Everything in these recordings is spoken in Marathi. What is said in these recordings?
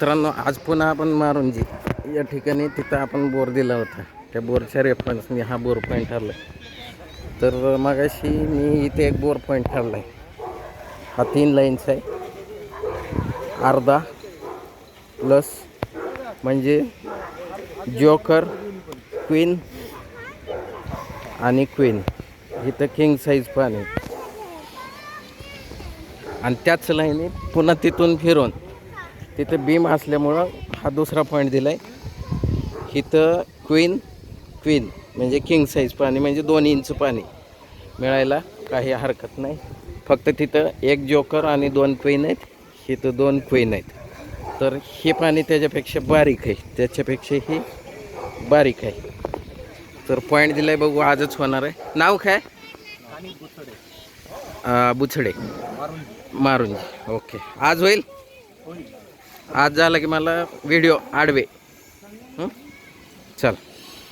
मित्रांनो आज पुन्हा आपण मारुंजी या ठिकाणी तिथं आपण बोर दिला होता. त्या बोरच्या रेफरन्सनी हा बोर पॉईंट ठरला तर मगाशी मी इथे एक बोर पॉईंट ठरला आहे हा तीन लाईन्स आहे. अर्धा प्लस म्हणजे जोकर क्वीन आणि क्वीन इथं किंग साईज पण आहे. आणि त्याच लाईनी पुन्हा तिथून फिरून तिथं बीम असल्यामुळं हा दुसरा पॉईंट दिला आहे इथं क्वीन क्वीन म्हणजे किंग साईज पाणी म्हणजे दोन इंच पाणी मिळायला काही हरकत नाही. फक्त तिथं एक जोकर आणि दोन क्वीन आहेत. इथं दोन क्वीन आहेत. तर हे पाणी त्याच्यापेक्षा बारीक आहे. त्याच्यापेक्षा ही बारीक आहे. तर पॉईंट दिला आहे बघू आजच होणार आहे. नाव काय? बुचडे मारून ओके आज होईल. आज झालं की मला व्हिडिओ आडवे? चल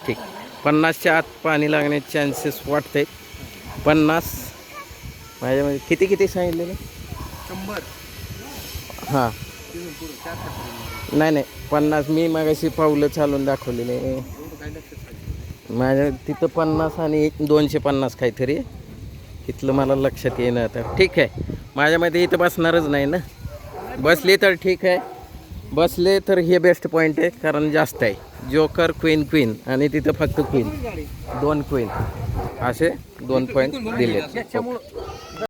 ठीक. पन्नासच्या आत पाणी लागण्याचे चान्सेस वाटत. आहेत पन्नास. माझ्यामध्ये किती किती सांगितलेले शंभर. हां. नाही नाही. पन्नास मी मागाशी पावलं चालून दाखवलेले माझ्या तिथं पन्नास आणि एक दोनशे पन्नास काहीतरी. इथलं मला लक्षात येणं आता. ठीक आहे. माझ्यामध्ये इथं बसणारच नाही ना. बसले तर ठीक आहे. बसले तर हे बेस्ट पॉईंट आहे कारण जास्त आहे. जोकर क्वीन क्वीन आणि तिथं फक्त क्वीन दोन क्वीन असे दोन पॉईंट दिले